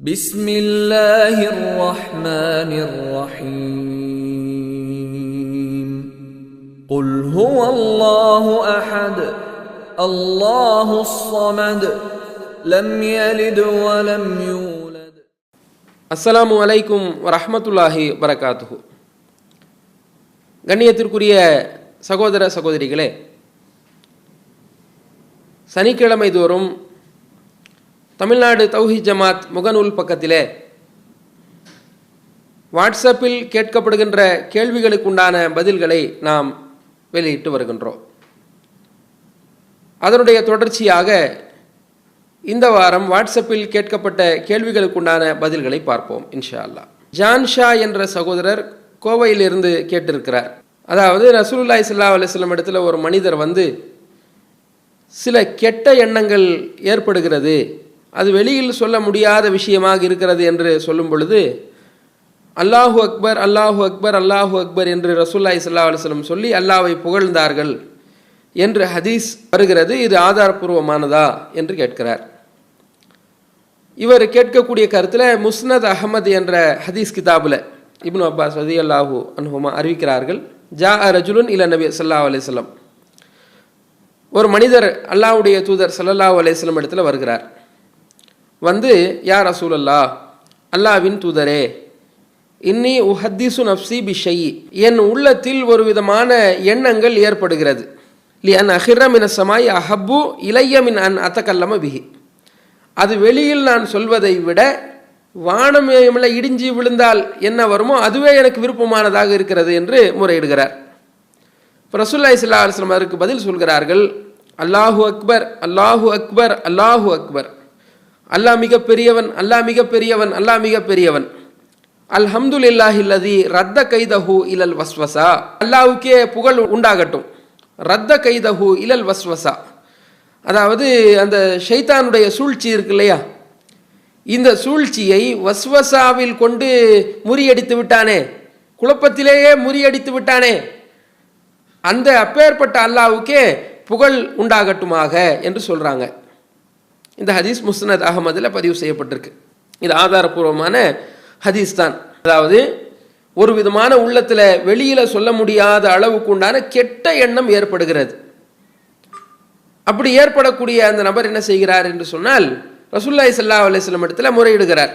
بسم الله الرحمن الرحيم قل هو الله احد الله الصمد لم يلد ولم يولد அஸ்ஸலாமு அலைக்கும் வரஹ்மத்துல்லாஹி வரகாத்துஹு கண்ணியத்திற்குரிய சகோதர சகோதரிகளே சனிக்கிழமை தோறும் தமிழ்நாடு தௌஹி ஜமாத் முகநூல் பக்கத்திலே வாட்ஸ்அப்பில் கேட்கப்படுகின்ற கேள்விகளுக்குண்டான பதில்களை நாம் வெளியிட்டு வருகின்றோம். அதனுடைய தொடர்ச்சியாக இந்த வாரம் வாட்ஸ்அப்பில் கேட்கப்பட்ட கேள்விகளுக்குண்டான பதில்களை பார்ப்போம் இன்ஷா அல்லாஹ் ஜான் ஷா என்ற சகோதரர் கோவையிலிருந்து கேட்டிருக்கிறார். அதாவது ரசூலுல்லாஹி ஸல்லல்லாஹு அலைஹி இடத்துல ஒரு மனிதர் வந்து சில கெட்ட எண்ணங்கள் ஏற்படுகிறது அது வெளியில் சொல்ல முடியாத விஷயமாக இருக்கிறது என்று சொல்லும் பொழுது அல்லாஹு அக்பர் அல்லாஹு அக்பர் அல்லாஹு அக்பர் என்று ரசூல்லாய் ஸல்லல்லாஹு அலுவலம் சொல்லி அல்லாவை புகழ்ந்தார்கள் என்று ஹதீஸ் வருகிறது. இது ஆதாரபூர்வமானதா என்று கேட்கிறார். இவர் கேட்கக்கூடிய கருத்தில் முஸ்னத் அகமது என்ற ஹதீஸ் கிதாபில் இப்னு அப்பாஸ் ரதி அல்லாஹூ அன்ஹுமா அறிவிக்கிறார்கள். ஜா ரஜுலுன் இல நபி சல்லா அலிஸ்லம் ஒரு மனிதர் அல்லாவுடைய தூதர் ஸல்லல்லாஹு அலைஹி இடத்துல வருகிறார். வந்து யா ரசூலல்லா அல்லாஹ்வின் தூதரே இன்னி உஹத்திசு நப்சி பிஷை என் உள்ளத்தில் ஒரு விதமான எண்ணங்கள் ஏற்படுகிறது. லி அன் அஹிரமின சமாய் அஹப்பு இளையமின் அன் அத்தக்கல்லம பிஹி. அது வெளியில் நான் சொல்வதை விட வானமேயமில் இடிஞ்சு விழுந்தால் என்ன வருமோ அதுவே எனக்கு விருப்பமானதாக இருக்கிறது என்று முறையிடுகிறார். பிரசுல்லாய் ரசூல்லாய் அலுவலம் அதற்கு பதில் சொல்கிறார்கள் அல்லாஹு அக்பர் அல்லாஹு அக்பர் அல்லாஹு அக்பர். அல்லாஹ் மிக பெரியவன் அல்லாஹ் மிக பெரியவன் அல்லாஹ் மிக பெரியவன் அல்ஹம்துலில்லாஹில்லதி ரத்த கைதஹு இலல் வஸ்வசா. அல்லாஹ்வுக்கே புகழ் உண்டாகட்டும். ரத்த கைதஹு இலல் வஸ்வசா. அதாவது அந்த ஷைத்தானுடைய சூழ்ச்சி இருக்கு இல்லையா? இந்த சூழ்ச்சியை வஸ்வசாவில் கொண்டு முறியடித்து விட்டானே. குழப்பத்திலேயே முறியடித்து விட்டானே. அந்த அப்பேற்பட்ட அல்லாவுக்கே புகழ் உண்டாகட்டுமாக என்று சொல்கிறாங்க இந்த ஹதீஸ் முஸ்னத் அகமதில் பதிவு செய்யப்பட்டிருக்கு. இது ஆதாரபூர்வமான ஹதீஸ் தான். அதாவது ஒரு விதமான உள்ளத்தில் வெளியில் சொல்ல முடியாத அளவுக்கு உண்டான கெட்ட எண்ணம் ஏற்படுகிறது. அப்படி ஏற்படக்கூடிய அந்த நபர் என்ன செய்கிறார் என்று சொன்னால் ரசூல்லாய் சல்லா அலிஸ்லம் இடத்துல முறையிடுகிறார்.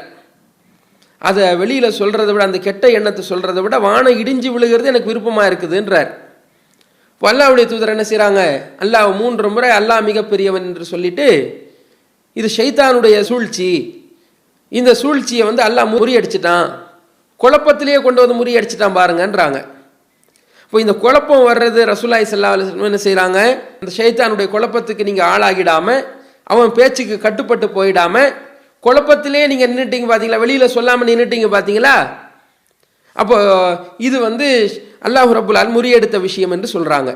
அதை வெளியில் சொல்கிறத விட அந்த கெட்ட எண்ணத்தை சொல்கிறத விட வானம் இடிஞ்சு விழுகிறது எனக்கு விருப்பமாக இருக்குதுன்றார். இப்போ அல்லாவுடைய தூதர் என்ன செய்கிறாங்க அல்லாஹ் மூன்று முறை அல்லாஹ் மிகப்பெரியவன் என்று சொல்லிட்டு இது ஷைத்தானுடைய சூழ்ச்சி. இந்த சூழ்ச்சியை வந்து அல்லாஹ் முறியடிச்சிட்டான். குழப்பத்திலேயே கொண்டு வந்து முறியடிச்சிட்டான் பாருங்கன்றாங்க. இப்போ இந்த குழப்பம் வர்றது ரசூலாய் சல்லா அலுவலம் என்ன செய்கிறாங்க இந்த ஷைத்தானுடைய குழப்பத்துக்கு நீங்கள் ஆளாகிடாமல் அவன் பேச்சுக்கு கட்டுப்பட்டு போயிடாமல் குழப்பத்திலே நீங்கள் நின்றுட்டீங்க பார்த்தீங்களா வெளியில் சொல்லாமல் நின்றுட்டீங்க பார்த்தீங்களா அப்போ இது வந்து அல்லாஹ் ரபுல்லால் முறியெடுத்த விஷயம் என்று சொல்கிறாங்க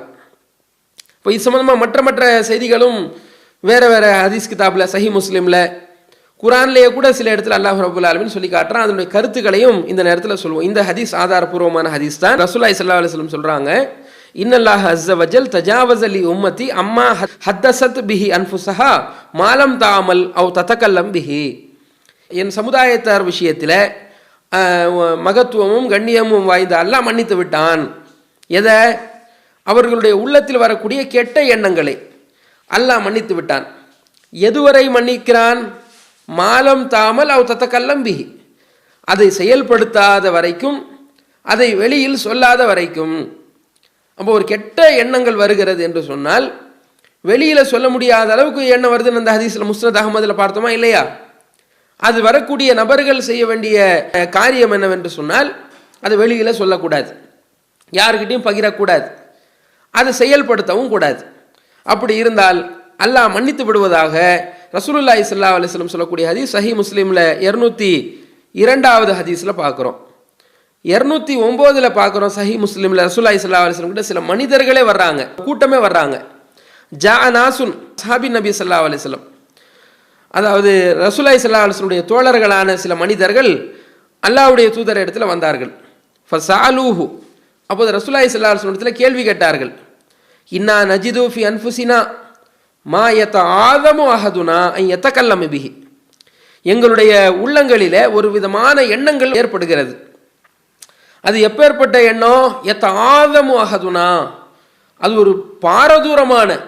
இப்போ இது சம்மந்தமாக மற்ற மற்ற செய்திகளும் வேறு வேறு ஹதீஸ் கிதாபில் சஹி முஸ்லீமில் குரான்லேயே கூட சில இடத்துல அல்லாஹ் ரபுல் ஆலமின் சொல்லி காட்டுறான். அதனுடைய கருத்துக்களையும் இந்த நேரத்தில் சொல்லுவோம். இந்த ஹதீஸ் ஆதாரபூர்வமான ஹதீஸ் தான். ரசூலாய் சல்லா அலுவலம் சொல்கிறாங்க இன்னல்லாஹ் அஸ்ஸ வஜல் தஜாவஸ் அலி உம்மதி அம்மா ஹத்தசத் பிஹி அன்ஃபுசஹா மாலம் தாமல் அவ் தத்தக்கல்லம் பிஹி. என் சமுதாயத்தார் விஷயத்தில் மகத்துவமும் கண்ணியமும் வாய்ந்த அல்லாஹ் மன்னித்து விட்டான். எதை? அவர்களுடைய உள்ளத்தில் வரக்கூடிய கெட்ட எண்ணங்களை. அல்லாஹ் மன்னித்து விட்டான். எதுவரை மன்னிக்கிறான்? மாலம் தாமல் அவ் தத்த கல்லம்பிகி அதை செயல்படுத்தாத வரைக்கும் அதை வெளியில் சொல்லாத வரைக்கும் அப்போ ஒரு கெட்ட எண்ணங்கள் வருகிறது என்று சொன்னால் வெளியில் சொல்ல முடியாத அளவுக்கு எண்ணம் வருதுன்னு அந்த ஹதீஸில் முஸ்னத் அகமதில் பார்த்தோமா இல்லையா? அது வரக்கூடிய நபர்கள் செய்ய வேண்டிய காரியம் என்னவென்று சொன்னால் அது வெளியில் சொல்லக்கூடாது. யாருக்கிட்டையும் பகிரக்கூடாது. அதை செயல்படுத்தவும் கூடாது. அப்படி இருந்தால் அல்லாஹ் மன்னித்து விடுவதாக ரசூலுல்லாஹி சல்லா அலிஸ்லம் சொல்லக்கூடிய ஹதீஸ் சஹி முஸ்லீமில் இரநூத்தி இரண்டாவது ஹதீஸில் பார்க்குறோம். இரநூத்தி ஒம்போதில் பார்க்குறோம் சஹி முஸ்லீமில் ரசூல்லாஹி சல்லா அலிஸ்லம் கிட்ட சில மனிதர்களே வர்றாங்க கூட்டமே வர்றாங்க. ஜா நாசுன் சாபி நபி சல்லா அலிஸ்லம் அதாவது ரசூலாய் சல்லா அலுவலுடைய தோழர்களான சில மனிதர்கள் அல்லாவுடைய தூதர் இடத்துல வந்தார்கள். ஃபசாலூஹு அப்போது ரசூலாய் சல்லா இடத்துல கேள்வி கேட்டார்கள். இன்னா நஜிது ஃபி அன்ஃபுசினா மா எத்த ஆதமு அகதுனா எத்த கல்லம எங்களுடைய உள்ளங்களில் ஒரு விதமான எண்ணங்கள் ஏற்படுகிறது. அது எப்பேற்பட்ட எண்ணம்? எத்த ஆதமு அகதுனா அது ஒரு பாரதூரமான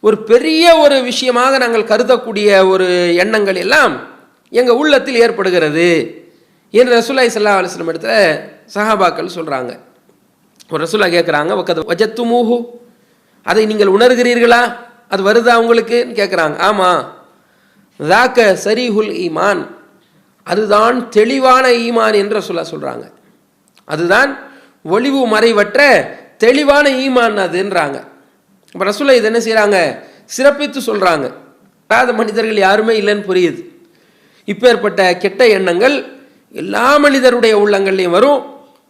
ஒரு பெரிய ஒரு விஷயமாக நாங்கள் கருதக்கூடிய ஒரு எண்ணங்கள் எல்லாம் எங்கள் உள்ளத்தில் ஏற்படுகிறது என்று ரசூலாய் சல்லா அலுவலம் இடத்துல சஹாபாக்கள் சொல்கிறாங்க ஒரு ரசூலா கேட்குறாங்க வஜத்து மூஹு அதை நீங்கள் உணர்கிறீர்களா? அது வருதா உங்களுக்குன்னு கேட்குறாங்க ஆமாம் தாக்க சரிஹுல் ஈமான். அதுதான் தெளிவான ஈமான் என்று சொல்ல சொல்கிறாங்க அதுதான் ஒளிவு மறைவற்ற தெளிவான ஈமான் அதுன்றாங்க. இப்போ ரசூலை இது என்ன செய்கிறாங்க சிறப்பித்து சொல்கிறாங்க அதாவது மனிதர்கள் யாருமே இல்லைன்னு புரியுது. இப்பேற்பட்ட கெட்ட எண்ணங்கள் எல்லா மனிதருடைய உள்ளங்கள்லையும் வரும்.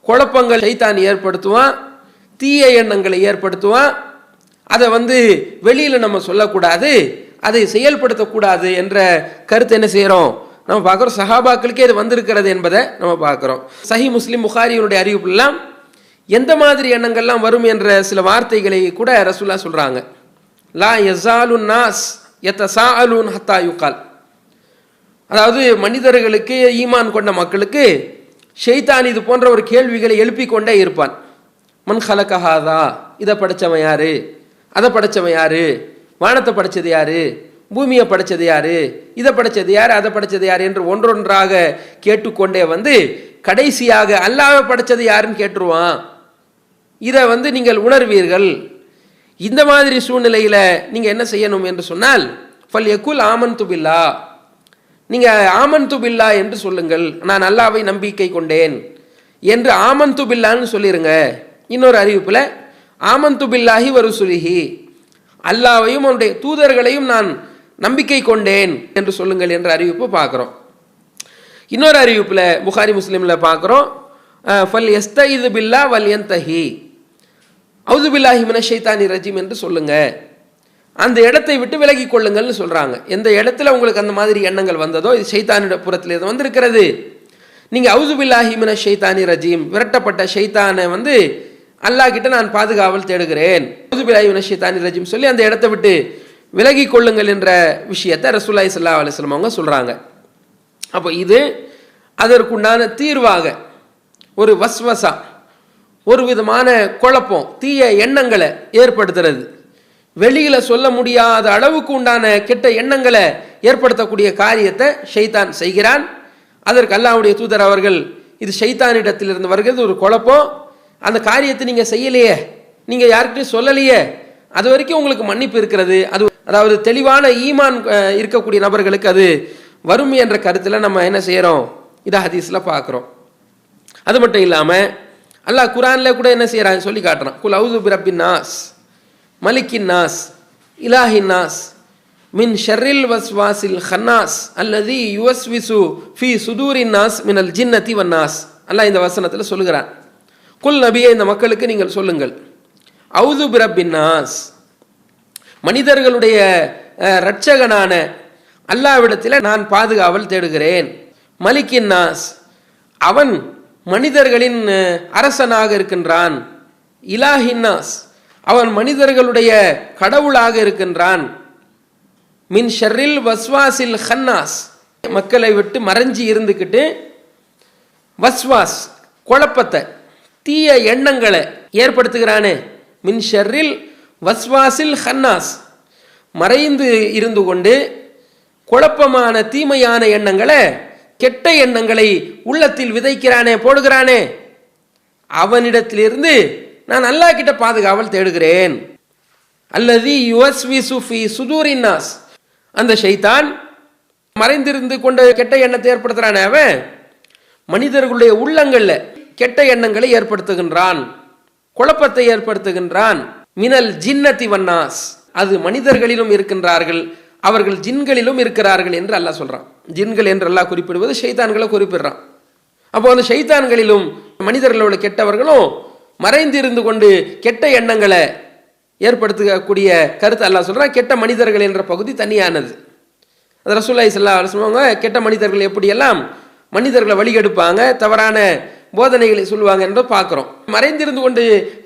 குழப்பங்கள் சைத்தான் ஏற்படுத்துவான். தீய எண்ணங்களை ஏற்படுத்துவான். அதை வந்து வெளியில் நம்ம சொல்லக்கூடாது அதை செயல்படுத்தக்கூடாது என்ற கருத்து என்ன செய்கிறோம் நம்ம பார்க்குறோம் சஹாபாக்களுக்கே இது வந்திருக்கிறது என்பதை நம்ம பார்க்குறோம். சஹி முஸ்லீம் புகாரியினுடைய அறிவிப்புலாம் எந்த மாதிரி எண்ணங்கள்லாம் வரும் என்ற சில வார்த்தைகளை கூட ரசூல்லா சொல்கிறாங்க லா யசாலுன் நாஸ் எத்த சா அலுன் ஹத்தா யுகால். அதாவது மனிதர்களுக்கு ஈமான் கொண்ட மக்களுக்கு ஷெய்தான் இது போன்ற ஒரு கேள்விகளை எழுப்பிக் கொண்டே இருப்பான். மன் ஹலகஹாதா இதை படித்தவன் யாரு? அதை படைச்சவன் யாரு? வானத்தை படைச்சது யாரு? பூமியை படைச்சது யாரு? இதை படைச்சது யாரு? அதை படைச்சது யாரு? என்று ஒன்றொன்றாக கேட்டுக்கொண்டே வந்து கடைசியாக அல்லாவை படைச்சது யாருன்னு கேட்டுருவான். இதை வந்து நீங்கள் உணர்வீர்கள். இந்த மாதிரி சூழ்நிலையில் நீங்கள் என்ன செய்யணும் என்று சொன்னால் ஃபல் எக்குல் ஆமன் துபில்லா நீங்கள் ஆமன் துபில்லா என்று சொல்லுங்கள். நான் அல்லாவை நம்பிக்கை கொண்டேன். என்று ஆமன் துபில்லான்னு சொல்லிடுங்க இன்னொரு அறிவிப்பில் ஆமந்து பில்லாஹி வருசுலிஹி. அல்லாவையும் அவனுடைய தூதர்களையும் நான் நம்பிக்கை கொண்டேன் என்று சொல்லுங்கள் என்ற அறிவிப்பு பார்க்குறோம். இன்னொரு அறிவிப்பில் புகாரி முஸ்லீமில் பார்க்குறோம். ஃபல் எஸ்தஇது பில்லா வல் என்தஹி. அவுது பில்லாஹி மினஷைத்தானி ஷைத்தானி என்று சொல்லுங்க. அந்த இடத்தை விட்டு விலகி கொள்ளுங்கள்னு சொல்கிறாங்க எந்த இடத்துல உங்களுக்கு அந்த மாதிரி எண்ணங்கள் வந்ததோ இது ஷைத்தானிட புறத்தில் இது வந்திருக்கிறது. நீங்கள் அவுது பில்லாஹி மின ஷைத்தானி ரஜீம் விரட்டப்பட்ட ஷைத்தானை வந்து அல்லாஹ் கிட்ட நான் பாதுகாவல் தேடுகிறேன். அவுது பில்லாஹி ரஜிம் சொல்லி அந்த இடத்தை விட்டு விலகி கொள்ளுங்கள் என்ற விஷயத்தை ரசூல்லாய் சல்லா அலிஸ்லாம் அவங்க சொல்கிறாங்க அப்போ இது அதற்குண்டான தீர்வாக ஒரு வஸ்வசா ஒரு விதமான குழப்பம் தீய எண்ணங்களை ஏற்படுத்துறது. வெளியில் சொல்ல முடியாத அளவுக்கு உண்டான கெட்ட எண்ணங்களை ஏற்படுத்தக்கூடிய காரியத்தை ஷைத்தான் செய்கிறான். அதற்கு அல்லாவுடைய தூதர் அவர்கள் இது ஷைத்தானிடத்திலிருந்து வருகிறது ஒரு குழப்பம். அந்த காரியத்தை நீங்கள் செய்யலையே. நீங்கள் யார்கிட்டையும் சொல்லலையே. அது வரைக்கும் உங்களுக்கு மன்னிப்பு இருக்கிறது. அது அதாவது தெளிவான ஈமான் இருக்கக்கூடிய நபர்களுக்கு அது வரும் என்ற கருத்தில் நம்ம என்ன செய்கிறோம் இதை ஹதீஸில் பார்க்குறோம் அது மட்டும் இல்லாமல் அல்லாஹ் குரானில் கூட என்ன செய்கிறான் சொல்லி காட்டுறான். குல் அவுது பிரபின் நாஸ் மலிக்கின் நாஸ் இலாஹின் நாஸ் மின் ஷர்ரில் வஸ்வாசில் ஹன்னாஸ் அல்லது யுவஸ் விசு ஃபி சுதூரின் நாஸ் மினல் ஜின்னதி வன்னாஸ். அல்லாஹ் இந்த வசனத்தில் சொல்லுகிறான். குல் நபியை இந்த மக்களுக்கு நீங்கள் சொல்லுங்கள். அவுது பிரபின் நாஸ். மனிதர்களுடைய இரட்சகனான அல்லாவிடத்தில் நான் பாதுகாவல் தேடுகிறேன். மலிக்கின் நாஸ். அவன் மனிதர்களின் அரசனாக இருக்கின்றான். இலாஹின்னாஸ் அவன் மனிதர்களுடைய கடவுளாக இருக்கின்றான். மின் ஷர்ரில் வஸ்வாசில் ஹன்னாஸ். மக்களை விட்டு மறைஞ்சி இருந்துக்கிட்டு வஸ்வாஸ் குழப்பத்தை தீய எண்ணங்களை ஏற்படுத்துகிறானே. மின் ஷர்ரில் வஸ்வாசில் ஹன்னாஸ். மறைந்து இருந்து கொண்டு குழப்பமான தீமையான எண்ணங்களை கெட்ட எண்ணங்களை உள்ளத்தில் விதைக்கிறானே போடுகிறானே. அவனிடத்திலிருந்து நான் அல்லா கிட்ட பாதுகாவல் தேடுகிறேன். அல்லது யுவஸ் வி சுஃபி சுதூரின்னாஸ் அந்த ஷைத்தான் மறைந்திருந்து கொண்ட கெட்ட எண்ணத்தை ஏற்படுத்துறானே அவன். மனிதர்களுடைய உள்ளங்களில் கெட்ட எண்ணங்களை ஏற்படுத்துகின்றான். குழப்பத்தை ஏற்படுத்துகின்றான். மினல் ஜின்னதி வன்னாஸ். அது மனிதர்களிலும் இருக்கின்றார்கள். அவர்கள் ஜின்களிலும் இருக்கிறார்கள் என்று அல்லாஹ் சொல்றான். ஜின்கள் என்று அல்லாஹ் குறிப்பிடுவது ஷைத்தான்களை குறிப்பிடுறான். அப்போ அந்த ஷைத்தான்களிலும் மனிதர்களோட கெட்டவர்களும் மறைந்திருந்து கொண்டு கெட்ட எண்ணங்களை ஏற்படுத்தக்கூடிய கருத்து அல்லாஹ் சொல்றான். கெட்ட மனிதர்கள் என்ற பகுதி தனியானது. அது ரசூல்லாய் சல்லா சொல்லுவாங்க கெட்ட மனிதர்கள் எப்படியெல்லாம் மனிதர்களை வழிகெடுப்பாங்க தவறான போதனைகளை சொல்லுவாங்க என்று பார்க்குறோம். மறைந்திருந்து கொண்டு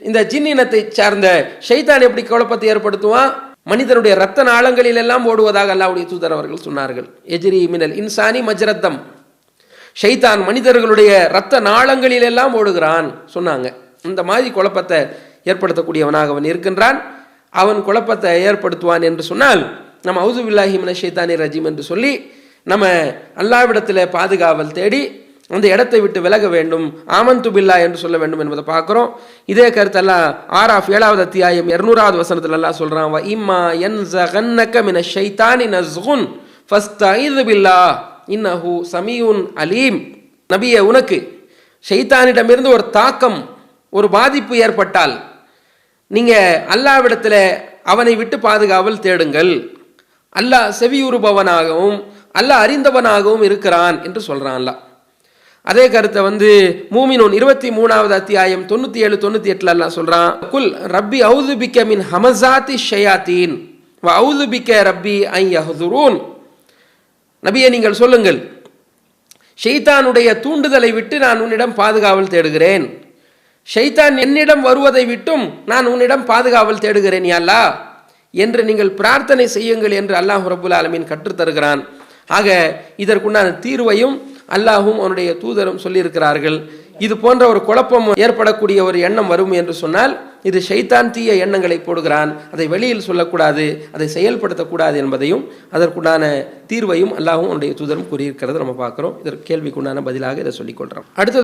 இந்த ஜின் இனத்தை சார்ந்த ஷைத்தான் எப்படி குழப்பத்தை ஏற்படுத்துவான்? மனிதனுடைய ரத்த நாளங்களில் எல்லாம் ஓடுவதாக அல்லாவுடைய தூதர் அவர்கள் சொன்னார்கள். எஜிரி மினல் இன்சானி மஜ்ரத்தம். ஷைத்தான் மனிதர்களுடைய ரத்த நாளங்களில் எல்லாம் ஓடுகிறான் சொன்னாங்க. இந்த மாதிரி குழப்பத்தை ஏற்படுத்தக்கூடியவனாக அவன் இருக்கின்றான். அவன் குழப்பத்தை ஏற்படுத்துவான் என்று சொன்னால் நம்ம அவுதுபில்லாஹி மின ஷைத்தானி ரஜீம் என்று சொல்லி நம்ம அல்லாவிடத்தில் பாதுகாவல் தேடி அந்த இடத்தை விட்டு விலக வேண்டும். ஆமந்து பில்லா என்று சொல்ல வேண்டும் என்பதை பார்க்குறோம். இதே கருத்தெல்லாம் ஆறாஃப் ஏழாவது அத்தியாயம் இரநூறாவது வசனத்துல எல்லாம் சொல்றான். இம்மா என் ஜகன்னக்க மின ஷைத்தானி நஸ்குன் ஐது பில்லா இன்னஹு சமியுன் அலீம். நபிய உனக்கு ஷைத்தானிடமிருந்து ஒரு தாக்கம் ஒரு பாதிப்பு ஏற்பட்டால் நீங்கள் அல்லாவிடத்தில் அவனை விட்டு பாதுகாவல் தேடுங்கள். அல்லாஹ் செவியுறுபவனாகவும் அல்லாஹ் அறிந்தவனாகவும் இருக்கிறான் என்று சொல்கிறான் அல்லாஹ் அதே கருத்தை வந்து மூமினோன் இருபத்தி மூணாவது அத்தியாயம் தொண்ணூற்றி ஏழு தொண்ணூற்றி எட்டுலலாம் சொல்கிறான் குல் ரப்பி அவுது பிக்க மின் ஹமசாத்தி ஷயாத்தீன். வ அவுது பிக்க ரப்பி ஐ யஹ்துரூன். நபியை நீங்கள் சொல்லுங்கள். ஷெய்தானுடைய தூண்டுதலை விட்டு நான் உன்னிடம் பாதுகாவல் தேடுகிறேன். ஷைத்தான் என்னிடம் வருவதை விட்டும் நான் உன்னிடம் பாதுகாவல் தேடுகிறேன் யா என்று நீங்கள் பிரார்த்தனை செய்யுங்கள் என்று அல்லாஹ் ரபுல் ஆலமீன் கற்றுத்தருகிறான். ஆக இதற்குண்டான தீர்வையும் அல்லாஹும் அவனுடைய தூதரும் சொல்லியிருக்கிறார்கள் இது போன்ற ஒரு குழப்பம் ஏற்படக்கூடிய ஒரு எண்ணம் வரும் என்று சொன்னால் இது ஷைத்தான் தீய எண்ணங்களை போடுகிறான் அதை வெளியில் சொல்லக்கூடாது அதை செயல்படுத்தக்கூடாது என்பதையும் அதற்குண்டான தீர்வையும் அல்லாஹும் அவனுடைய தூதரும் கூறியிருக்கிறது நம்ம பார்க்குறோம். இதற்கு கேள்விக்குண்டான பதிலாக இதை சொல்லிக் கொள்கிறோம் அடுத்தது